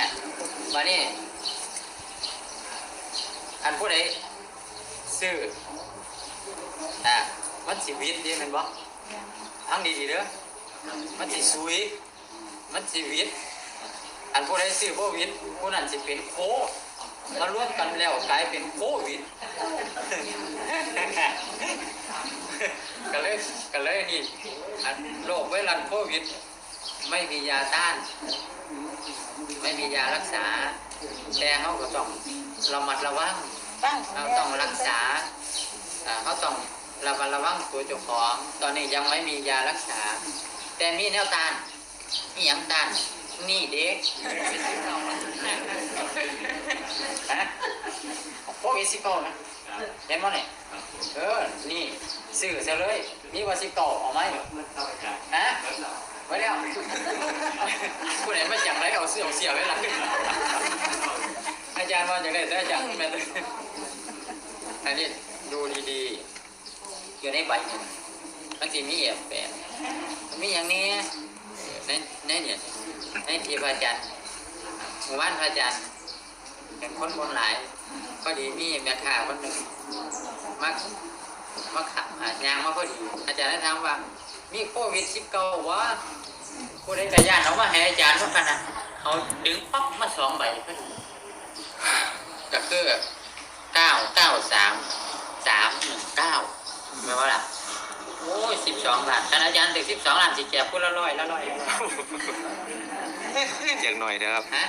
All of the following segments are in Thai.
เนี่ยมานี่อันผู้ใดซื้ออะมันสิวิทย์ดีมันบ่ทั้งดีๆเด้อมันสิสุยมันสิวิทย์อันผู้ใดซื้อบ่วิทย์ผู้นั้นสิเป็นโคมารวมกันแล้วกลายเป็นโควิดก็เลยก็เลยนี่โรคไวรัสโควิด ไม่มียาต้าน ไม่มียารักษา แต่เขาก็ต้องระมัดระวังเราต้องรักษาเขาต้องระมัดระวังตัวเจ้าของ ตอนนี้ยังไม่มียารักษา แต่มีแนวตานมีอย่างตานนี่เด็กฮะโควิดสิบเก้านะเห็นมั้ยเนี่ยเออ นี่ซื้อซะเลย มีว่าสิบเก้าเอาไหมฮะ ไว้แล้วผู้ใดมาจังไรเอาเสื้อเอาเสียไว้หลังอาจารย์ว่าจะได้แต่อาจารย์แม่นอันนี้ดูดีๆ อยู่ในใบเนี่ยบางทีมีเอียบแปดมีอย่างนี้ในในเนี่ยในที่พระอาจารย์หมู่บ้านพระอาจารย์เป็นคนบนหลายก็ดีมีแม่ค้าคนหนึ่งมักมาขับหายางมาพอดี อาจารย์ได้ถามว่า มีโควิดสิบเก้าวะผู้ใดกระยานเอามาให้อาจารย์ว่าขนาดเขาดึงปั๊บมาสองใบพอดีก็คือเก้าเก้าสามสามหนึ่งเก้าไม่ว่าล่ะโอ้ยสิบสองล้านท่านอาจารย์ถึงสิบสองล้านสิแจกพูดละร้อยละร้อยแจกหน่อยนะครับฮะ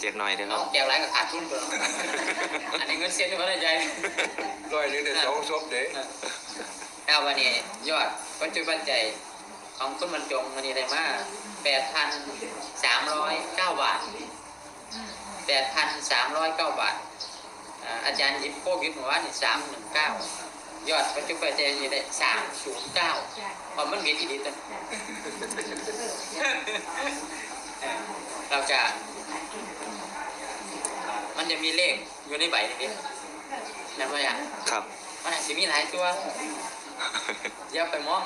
แจกหน่อยนะคเอารับแจกไรก็ขาดทุนเปล่าอันนี้เงินเสียที่เขาได้ใจร้อยหนึงได้สองศพเด้ เอาวันนี้ยอดปัจจุบันใจของคุณบรรจงวันนี้ได้มาแปดพันสามร้อยเก้าบาทแปดพันสามร้อยเก้าบาทอ่าอาจารย์หยิบโควิดหัวว่านี่สามหนึ่งเก้ายอดปัจจุบันใจนี่ได้สามศูนย์เก้าพอมันมีที่ดีตันเราจะมันจะมีเลขอยู่ในใบนี้นั่นว่าอย่างครับ มันอาจจะมีหลายตัว อย่าไปมอง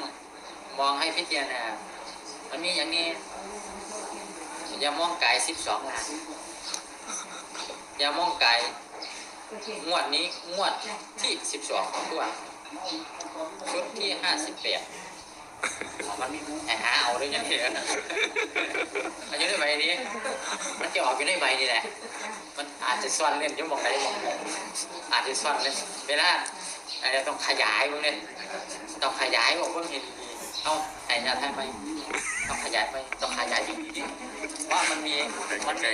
มองให้พิจารณามันมีอย่างนี้อย่ามองไกลสิบสองล้านอย่ามองไกลงวดนี้งวดที่สิบสองตัวชุดที่ห้าสิบแปดมันไอ้หาเอาด้วยยังไงมันอยู่ในใบนี้ มันจะออกอยู่ในใบนี้แหละ มันอาจจะซ่อนเล่นยุ่มองใดมองหนึ่งอาจจะซ่อนเล่นเวลา อาจจะต้องขยายพวกนี้ต้องขยายบอกพวกนี้ดีๆเอาไอ้ยาทำไมต้องขยายไปต้องขยายดีๆว่ามันมีมันมี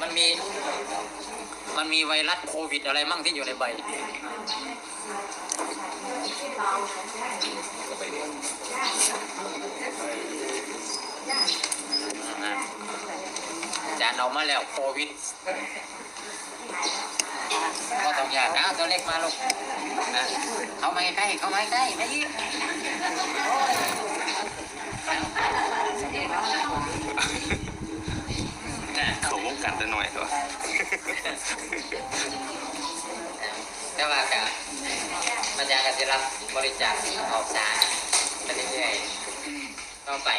มันมี มันมีไวรัสโควิดอะไรมั่งที่อยู่ในใบอาจารย์เอามาแล้วโควิด ก็ต้องอยากนะตัวเล็กมาลูกนะเขาไม่ใกล้เขาไม่ใกล้ไม่ยิบเขาวงกันจะหน่อยตัวแต่ว่าการอาจารย์ก็จะรับบริจาคออกสารไปเรื่อยๆก็ไป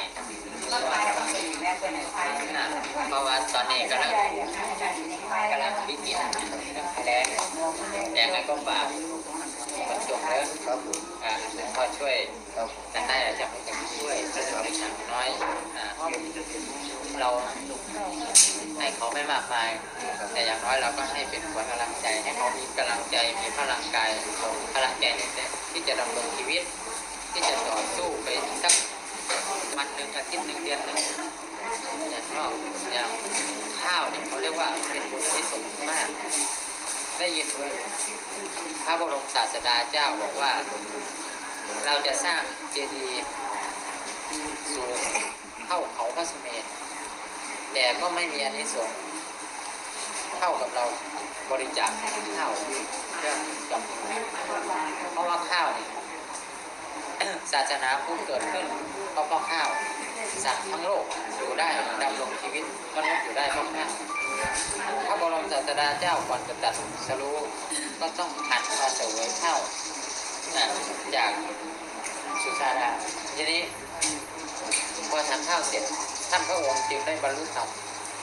เพราะว่าตอนนี้กำลังกำลังวิกฤตแรงแรงไงก็ฝากคนจงเด้ออ่าพอช่วยกันได้อาจะไม่จะช่วยก็จะบริจาคน้อยอ่าเราให้เขาไม่มากมาย แต่อย่างน้อยเราก็ให้เป็นขวัญกำลังใจ ให้เขามีกำลังใจมีพลังกายพลังใจในที่จะดำรงชีวิต ที่จะต่อสู้ไปสัก วันหนึ่งอาทิตย์หนึ่งเดือนหนึ่งอย่างก็อย่างข้าวเนี่ยเขาเรียกว่าเป็นบุญที่สูงมาก ได้ยินไหมพระบรมศาสดาเจ้าบอกว่า เราจะสร้างเจดีย์สูงเท่าเขาพระสุเมรุแต่ก็ไม่มีอานิสงส์เท่ากับเราบริจาคข้าวเพื่อกับเพราะว่าข้าวเนี่ย ศาสนาพุทธเกิดขึ้นก็เพราะข้าวสัตว์ทั้งโลกอยู่ได้ดำรงชีวิตมนุษย์อยู่ได้เพราะข้าวพระบรมศาสดาเจ้าก่อนจะตัดสรู้ก็ต้องหันมาเสวยข้าวนะจากสุชาดาทีนี้พอฉันข้าวเสร็จท่านพระองค์จึงได้บรรลุธรรม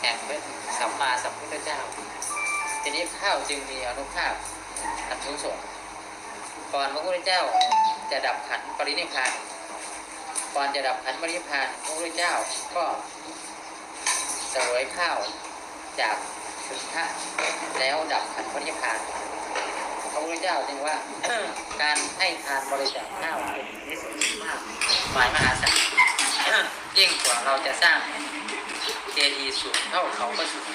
แห่งเป็นสัมมาสัมพุทธเจ้า ทีนี้ข้าวจึงมีอนุภาพอันสูงส่งก่อนพระพุทธเจ้า จะดับขันปรินิพานก่อนจะดับขันปรินิพานพระพุทธเจ้าก็เสวยข้าวจากสุนทะแล้วดับขันปรินิพานพระพุทธเจ้าจึงว่าการให้ทานบริจาคข้าวเป็นนิสยมากหมายมหาศาลยิ่งกว่าเราจะสร้างเจดีย์สูงเท่าเขาก็สูง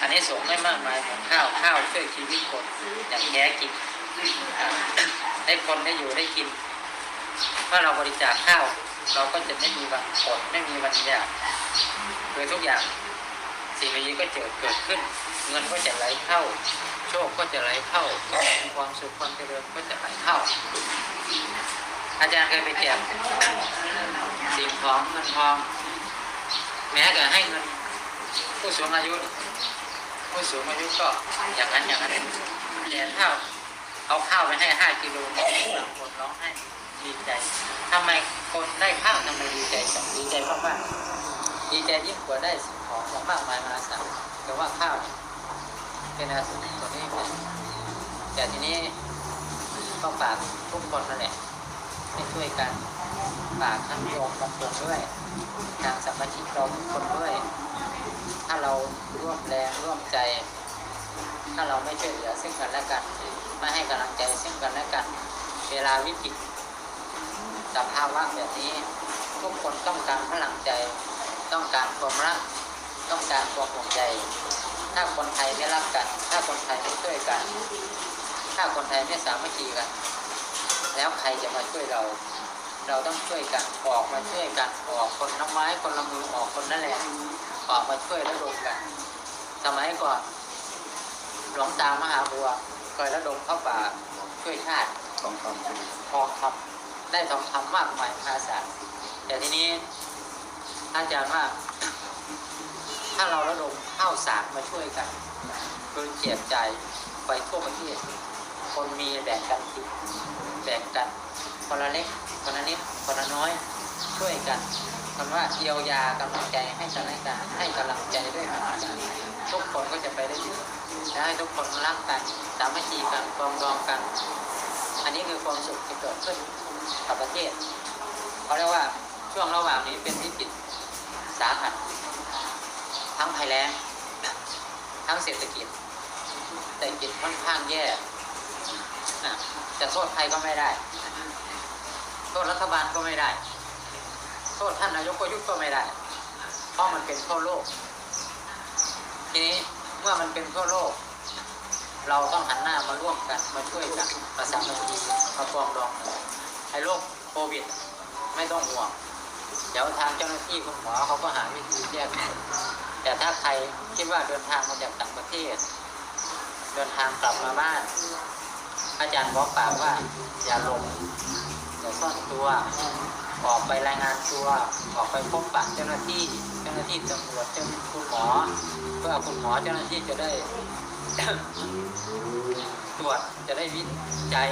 อันนี้สงส์ไม่มากมายเหมือนข้าวข้าวช่วยชีวิตคนอย่างแท้จริง อ่าให้คนได้อยู่ได้กิน เมื่อเราบริจาคข้าว เราก็จะไม่มีวันอดไม่มีวันอยากคือทุกอย่าง สิ่งเหล่านี้ก็เกิดเกิดขึ้น เงินก็จะไหลเข้า โชคก็จะไหลเข้าความสุขความเจริญก็จะไหลเข้า อาจารย์เคยไปแจกสิ่งของเงินทอง แม้แต่ให้เงินผู้สูงอายุผู้สูงอายุก็อย่างนั้นอย่างนั้นแต่ถ้า เอาข้าวไปให้ห้ากิโลบางคนร้องให้ดีใจทำไมคนได้ข้าวทำไมดีใจจังดีใจมากๆดีใจยิ่งกว่าได้สิ่งของมากมายมหาศาลแต่ว่าข้าวเป็นอาสิ่งตัวนี้เป็นแต่ทีนี้ก็ฝากทุกคนนั่นแหละให้ช่วยกันฝากทั้งโยมบางคนด้วยทางสมาชิกเราทุกคนด้วย ถ้าเราร่วมแรงร่วมใจ ถ้าเราไม่ช่วยเหลือซึ่งกันและกัน ไม่ให้กำลังใจซึ่งกันและกัน เวลาวิกฤตสภาวะแบบนี้ ทุกคนต้องการพลังใจ ต้องการความรัก ต้องการความห่วงใยถ้าคนไทยไม่รักกัน ถ้าคนไทยไม่ช่วยกัน ถ้าคนไทยไม่สามัคคีกัน แล้วใครจะมาช่วยเรา เราต้องช่วยกันออกมาช่วยกันออกคนละไม้คนละมือออกคนละแรงออกมาช่วยระดมกัน สมัยก่อน หลวงตามหาบัวเคยระดมเข้าป่าช่วยชาติทองคทองคำได้ทองคำมากมายมหาศาลแต่ทีนี้อาจารย์ว่า ถ้าเราระดมข้าวสารมาช่วยกันคือเจียบใจายไปทั่วประเทศคนมีแบ่งกันกินแบ่งกันคนละเล็กคนละนิดคนละน้อยช่วยกันคำว่าเยียวยากำลังใจให้กันและกันให้กำลังใจด้วยกัน ทุกคนก็จะไปได้ดีและให้ทุกคนรักกันสามัคคีกันปรองดองกัน อันนี้คือความสุขที่เกิดขึ้นกับประเทศเขาเรียกว่าช่วงระหว่างนี้เป็นวิกฤตสาหัส ทั้งภัยแล้งทั้งเศรษฐกิจเศรษฐกิจค่อนข้างแย่จะโทษใครก็ไม่ได้ โทษรัฐบาลก็ไม่ได้ โทษท่านนายกประยุทธ์ก็ไม่ได้ เพราะมันเป็นทั่วโลก ทีนี้เมื่อมันเป็นทั่วโลก เราต้องหันหน้ามาร่วมกันมาช่วยกันมาสามัคคีมาปองดองกันไอ้โรคโควิด ไม่ต้องห่วงเดี๋ยวทางเจ้าหน้าที่คุณหมอเขาก็หาวิธีแก้แต่ถ้าใครคิดว่าเดินทางมาจากต่างประเทศ เดินทางกลับมาบ้าน อาจารย์บอกปากว่าอย่าหลงอย่าซ่อนตัว ออกไปรายงานตัว ออกไปพบปะเจ้าหน้าที่ หน้าที่ตำรวจเจ้าหน้าที่คุณหมอ เพื่อคุณหมอเจ้าหน้าที่จะได้ตรวจจะได้วิจัย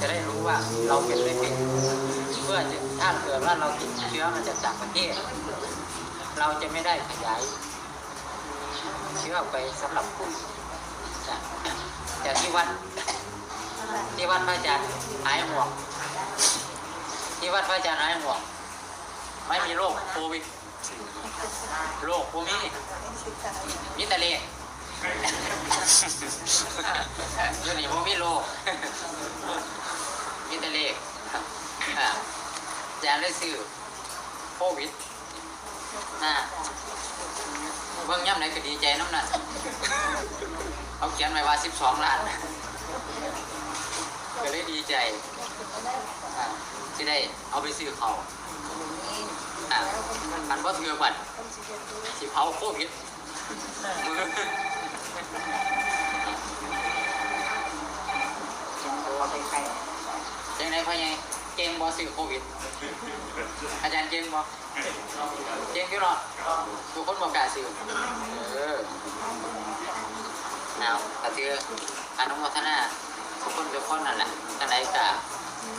จะได้รู้ว่าเราเป็นไม่เป็นเพื่อจะถ้าเกิดว่าเราติดเชื้อมาจากต่างประเทศ เราจะไม่ได้ขยายเชื้อไปสำหรับผู้อื่นนะแต่ที่วัดที่วัดพระอาจารย์หายห่วงที่วัดพระอาจารย์หายห่วงไม่มีโรคโควิด โรคโควิมิตรเลอยู่นี่ผมมีโลกมีแต่เลขอ่าอาจารย์ได้ซื้อโควิดนะเบิ่งย่ำไหนก็ดีใจน้ำนั่นเขาเขียนไว้ว่า 12 ล้านก็เลยดีใจที่ได้เอาไปซื้อเขา อ่ามันว่าถือบัตรสิเผาโควิดยังไงพ่อยังเก่งบอสื่อโควิด อาจารย์เก่งบอเก่งอยู่รอทุกคนบอกกาสื่อเออเอาแต่คืออนุโมทนาทุกคนทุกคนนั่นแหละท่านใดกะ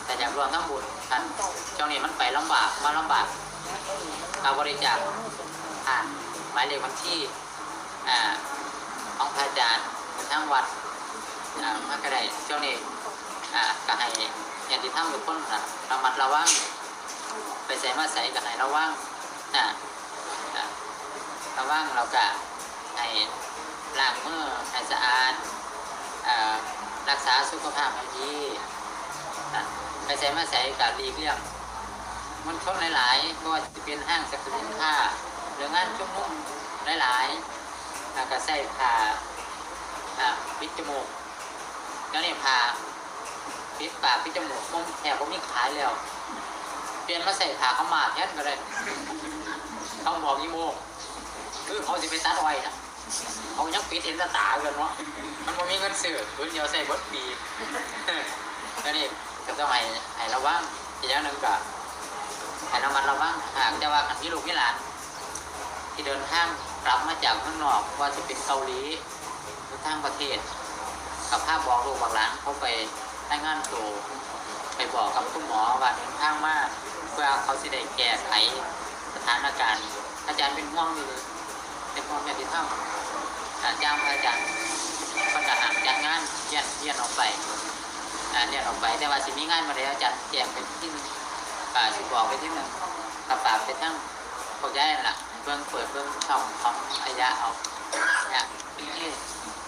แต่อยากรวมทั้งบุญกันช่วงนี้มันไปลำบากมาลำบาก เอาบริจาคผ่านหมายเลขบัญชีอ่าของพระอาจารย์ทั้งวัดอ่ามันก็ได้ช่วงนี้อ่าก็ให้ญาติธรรมทุกคนนระมัดระวังไปใส่มาใส่ก็ให้ระวังนะระวังเราก็ให้ล้างมือให้สะอาดรักษาสุขภาพให้ดีไปใส่มาใส่กับรีเรื่อง มันชนหลายๆไม่ว่าจะเป็นห้างสรรพสินค้าหรืองานชุมนุมหลายๆแล้วก็ใส่ผ้าอ่าปิดจมูกแล้วเนี่ยผ้าปิดปากปิดจมูกผมแถบผมมีขายแล้ว เปลี่ยนมาใส่ผ้าเขามาดแทนก็เลยเขาบอกยี่โมงคือเขาจะไปตัดไว้นะเขายังปิดเห็นตาตากันเนาะมันบ่มีเงินซื้อพื้นเดียวใส่บดปีแล้วนี่ก็ต้องให้ให้ระวังอีกอย่างหนึ่งก็ ให้ระมัดระวังหากจะว่ากันที่ลูกที่หลาน ที่เดินทางกลับมาจากข้างนอกว่าจะเป็นเกาหลีหรือทางประเทศกับภาพบอกลูกบอกหลานเขาไปให้งานตัวไปบอกกับคุณหมอว่าเดินทางมาเพื่อเขาจะได้แก้ไขสถานการณ์ อาจารย์เป็นห่วงอยู่เลยเป็นห่วงอย่างที่ทำอาจารย์อาจารย์ก็จะหาจัดงานเยี่ยนเยี่ยนออกไปอ่าเยี่ยนออกไปแต่ว่าสิมีงานมาแล้วอาจารย์แจ้งเป็นที่ หนึ่าสิบอกไปที่หนึ่งกระฝากไปทั้งพวกย้ายนั่นล่ะเบื้องเปิดเบื้องช่องของอายะเอาเนี่ย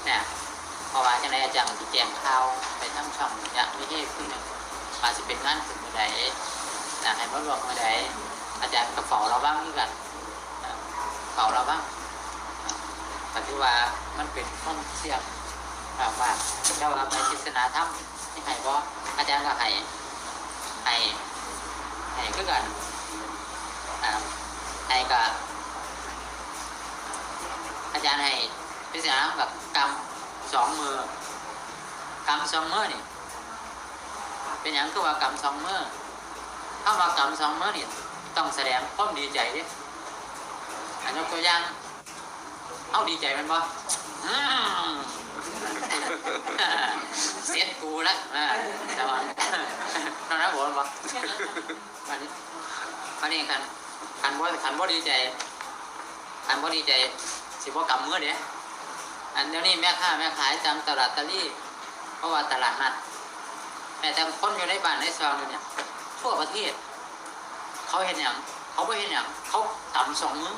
เนี่ยเพราะว่าจังไรอาจารย์จะแจ้งข่าวไปทั้งช่องเนี่ยไม่ใช่ที่หนึ่งมาสิเป็นงานถึงเมื่อใดนะให้มารวมมื่อใดอาจารย์กระเป๋าเราบ้างนี่กันอ่ากระเป๋าเราบ้างอ่าแต่ที่ว่ามันเป็นข้อเสียงแบบว่าเจ้าว่าไปศาสนาธรรมที่ให้บ่อาจารย์ก็ให้ให้ ให้คือกันอ่าให้กับอาจารย์ให้พิจารณาแบบกำสองมือกำสองมือนี่เป็นอย่างคือว่ากำสองมือถ้ามากำสองมือนี่ต้องแสดงความดีใจดิอันยกตัวอย่างเอาดีใจมันบ่อืม เสียกูละอ่าแต่ว่าตอนนั้นผมบอกวันนี้วันนี้คันคันบ่คันบ่ดีใจคันบ่ดีใจ สิบ่กำมือเด้อันเดี๋ยวนี้แม่ค้าแม่ขายตามตลาดตะลี่เพราะว่าตลาดนัดแม่แต่คนอยู่ในบ้านในซองเนี่ยทั่วประเทศ เขาเห็นอย่างเขาไม่เห็นอย่างเขากำสองมือ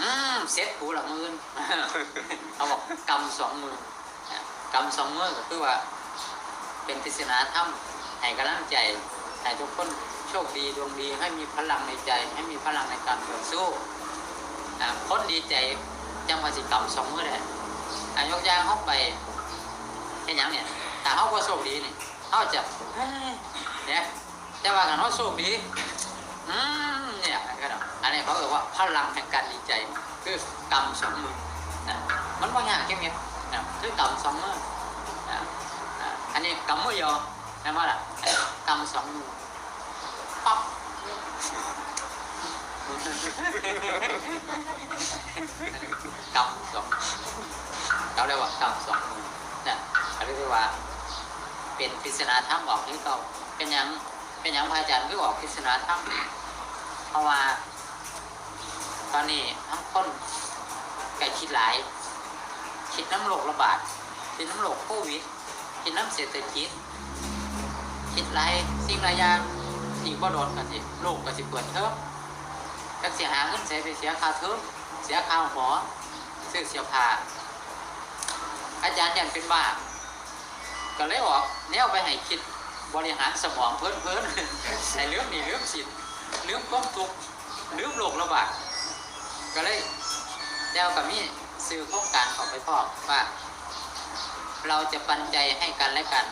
อืมเซ็ตกูละมือเขาบอกกำสองมือ กำสองมือก็คือว่า เป็นปริศนาธรรมให้กำลังใจให้ทุกคนโชคดีดวงดีให้มีพลังในใจ ให้มีพลังในการต่อสู้คนดีใจจังว่าสิกำสองมือได้อายกยางเข้าไปเห็นอย่างเนี่ยถ้าเขาก็โชคดีเนี่ยเขาจะเฮ้ยเนี่ยแต่ว่ากันเขาโชคดีอืมเนี่ยก็เนาะอันนี้เขาเรียกว่าพลังแห่งการดีใจ คือกำสองมือนะมันบางอย่างแค่เนี้ย นะคือกำสองมืออ่าอ่าอันนี้กำมือเดียวใช่ไหมล่ะกำสองมือปั๊บกำสองเขาเรียกว่ากำสองมือนะเขาเรียกว่า เป็นปริศนาธรรมบอกให้เขาเป็นหยังเป็นหยังพระอาจารย์ก็บอกปริศนาธรรมเพราะว่า ตอนนี้ทั้งคนไก่คิดหลาย คิดน้ำโรคระบาดคิดน้ำโรคโควิดคิดน้ำเศรษฐกิจคิดไรสิ่งหลายอย่างที่บ่โดนกันสิโลกก็สิเปิดเทอมจักเสียหาเงินเสียไปเสียค่าเทอมเสียค่าหมอซื้อเสียผ้าอาจารย์ยันเป็นบ้าก็เลยออกแนวไปให้คิดบริหารสมองเพิ่นเพิ่นๆในเรื่องนี้เรื่องสินเรื่องความทุกข์เรื่องโรคระบาดก็เลยแล้วกับมี สื่อโครงการของไปพ่อว่า เราจะปันใจให้กันและกัน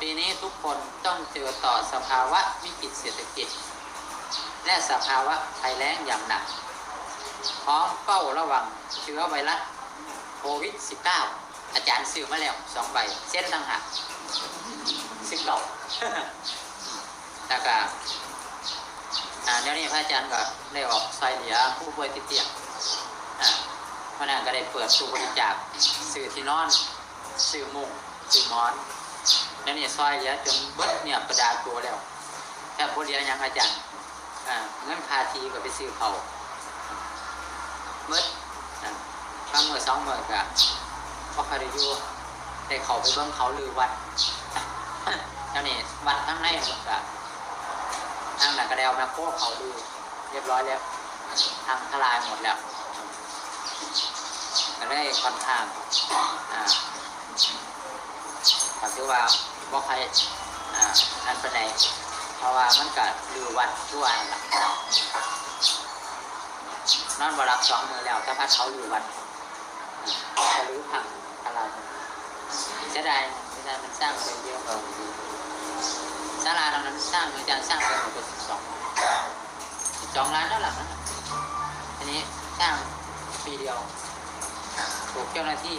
ปีนี้ทุกคนต้องเจอต่อสภาวะวิกฤตเศรษฐกิจ และสภาวะภัยแล้งอย่างหนัก พร้อมเฝ้าระวังเชื้อไวรัสโควิด -19 อาจารย์ซื้อมาแล้วสองใบเส้นต่างหากสิบเก่าแล้วก็อ่าเดี๋ยวนี้พระอาจารย์ก็ได้ออกซอยเหลือผู้ป่วยติดเตียง เพราะนั้นก็ได้เปิดตู้บริจาคซื้อที่นอนซื้อมุ้งซื้อหมอนแล้วนี่ซอยเหลือจนเบิดเนี่ยประดาตัวแล้วแค่พวเหลียยังอาจารย์อ่าเงินคาทีก็ไปซื้อเขาเบิดอ่าบางเมื่อสองเมื่อกะพอคาได้อยู่ได้เขาไปเบิ่งเขาลือวัดแล้วนี่วัดข้างในก็ทางหนังกระเดวมาโค้เขาดูเรียบร้อยแล้วทางทลายหมดแล้ว ก็ได้ค่อนข้างอ่าก็คือว่าบ่ใครอ่านั่นเป็นไหนเพราะว่ามันก็ลือวัดทั่วนั่นล่ะนอนบรับสองมือแล้วถ้าพัดเขาลือวัดอ่าจะรื้อพังอะไรจะได้จะได้มันสร้างไปเยอะกว่าศาลาตรงนั้นสร้างอาจารย์สร้างไปหมดเป็นสิบสองสิบสองล้านแล้วหลังนะทีนี้สร้างปีเดียว ถูกเจ้าหน้าที่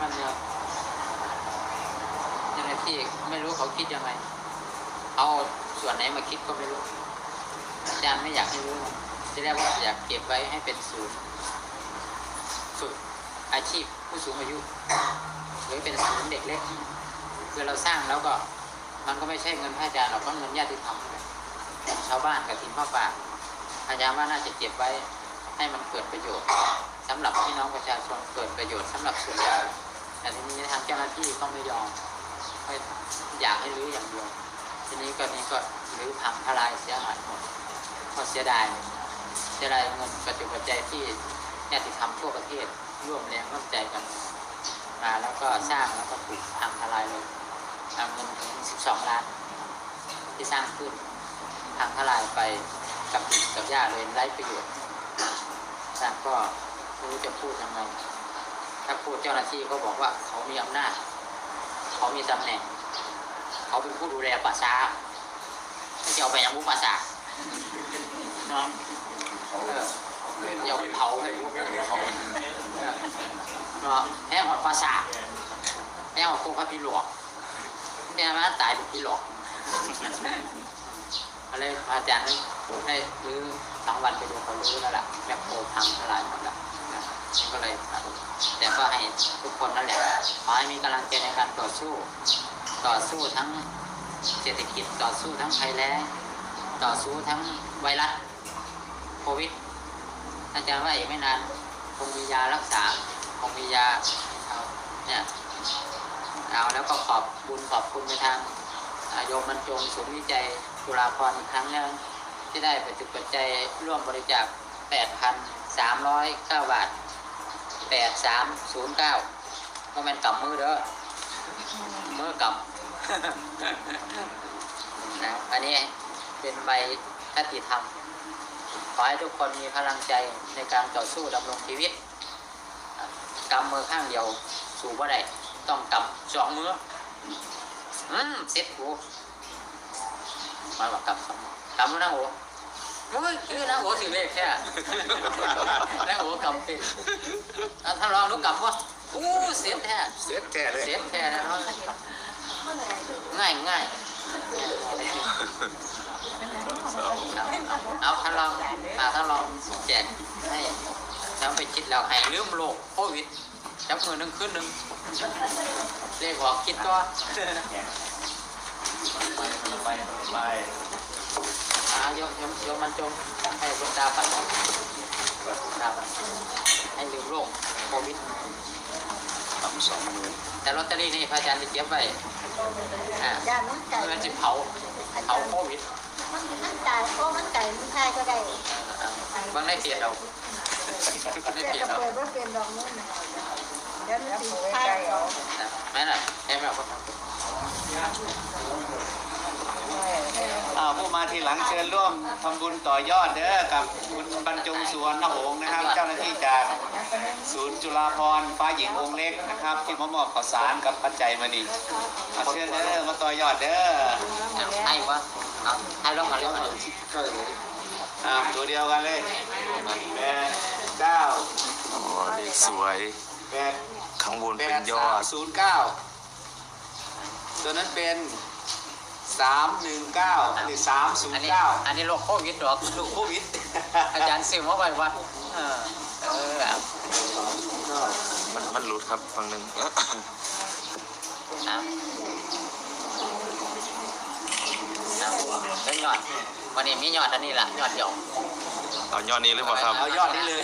มันเนี่ยเจ้าหน้าที่ไม่รู้เขาคิดยังไง เอาส่วนไหนมาคิดก็ไม่รู้ อาจารย์ไม่อยากให้รู้จะได้ว่าอยากเก็บไว้ให้เป็นศูนย์ฝึกอาชีพผู้สูงอายุ หรือเป็นศูนย์เด็กเล็กคือเราสร้างแล้วก็มันก็ไม่ใช่เงินพระอาจารย์หรอกเพราะเงินญาติธรรมชาวบ้านกับทีมพ่อป่าอาจารย์ว่าน่าจะเก็บไว้ให้มันเกิดประโยชน์ สำหรับพี่น้องประชาชนเกิดประโยชน์สำหรับส่วนใหญ่แต่ทีนี้ทางเจ้าหน้าที่ก็ไม่ยอมไม่อยากให้รื้ออย่างเดียวทีนี้ก็นี้ก็รื้อพังทลายเสียหายหมดก็เสียดายเสียดายเงินปัจจุบันใจยที่ญาติธรรมทั่วประเทศร่วมแรงร่วมใจกันมาแล้วก็สร้างแล้วก็ถูกพังทลายเลยเอาเงินถึง12 ล้าน ที่สร้างขึ้นพังทลายไปกับดินกับหญ้าเลยไร้ประโยชน์สร้างก็ รู้จะพูดยังไง ถ้าพูดเจ้าหน้าที่เขาบอกว่าเขามีอำนาจ เขามีตำแหน่ง เขาเป็นผู้ดูแลป่าช้าจะเอาไปยังมุกป่าช้าเนาะเอออย่าเาไปเผาให้พวกเออเนาะแห้งหอดป่าช้าแห้งหอดโคกพระพิหลวกแม่มาตายเป็นพิหลวกอะไรอาจารย์ได้รื้อสองวันไปดูเขารื้แล้วล่ะแบบโคพังทลายหมดแล้ว ก็เลยแต่ก็ให้ทุกคนนั่นแหละขอให้มีกำลังใจในการต่อสู้ ต่อสู้ทั้งเศรษฐกิจต่อสู้ทั้งภัยแล้งต่อสู้ทั้งไวรัสโควิดอาจารย์ว่าอีกไม่นานคงมียารักษาคงมียาเอาเนี่ยเอาแล้วก็ขอบบุญขอบคุณไปทางอาโยมบรรจงศูนย์วิจัยจุฬาภรณ์อีกครั้งหนึงที่ได้ปัจจุปัจจัยร่วมบริจาค8,309บาท 8309ก็เป็นกำมือเด้อมือกลับนะอันนี้เป็นใบคติธรรม ขอให้ทุกคนมีพลังใจในการต่อสู้ดำรงชีวิตกำมือข้างเดียวสูบว่าได้ต้องกำสองมืออืมเซ็ตหูมาบอกกำสองกำมือนะโห มึงคือนะโหถึงเลขแค่นะโหกำเป็นอะท่านลองดูกำวะอู้เซ็ตแท้เสียแก่เลยเสียงแค่นั้นง่ายง่ายเอาท่านลองมาท่านลองแจกให้แล้วไปคิดแล้วให้ลืมโลกโควิดจับมือหนึ่งขึ้นหนึ่งเรียกว่าคิดก็ไปไป อายกยกยกมันจงให้บรรดาปัดดาปัดให้ลืมโลกโควิดสามสองหมื่นแต่ลอตเตอรี่นี่พระอาจารย์จะเก็บไว้อ่าย่านมันไก่เพื่อจะเผาเผาโควิดมันมันไก่โอ้มันไก่มันไทยก็ได้บางได้เปลี่ยนเราได้เปลี่ยนเราเปิดว่าเป็นดอกนู้นเดี๋ยวมันสีไทยแม่น่ะแม่แบบ อ่าผู้มาทีหลังเชิญร่วมทำบุญต่อยอดเด้อกับคุณบรรจงสุวรรณหงส์นะครับ เจ้าหน้าที่จากศูนย์จุฬาภรณ์ฟ้าหญิงองค์เล็กนะครับ ที่มามอบข้าวสารกับปัจจัยมานี่มาเชิญเด้อมาต่อยอดเด้อให้วะเอาให้ลองมาเร็วหน่อยอ่าตัวเดียวกันเลยแปดเก้าโอ้เลขสวยแปดข้างบนแปเป็นดยสาอมดศูนย์เก้าตัวนั้นเป็น สามหนึ่งเก้าหรือสามศูนย์เก้าอันนี้โรคโควิดหรอกลูกโควิด อาจารย์ซื้อมาไว้วัดเออมันมันหลุดครับฟังหนึ่งนะแล้วยอด วันนี้มียอดอันนี้แหละยอดเดียว เอายอดนี้หรือเป่าครับ เอายอดนี้เลย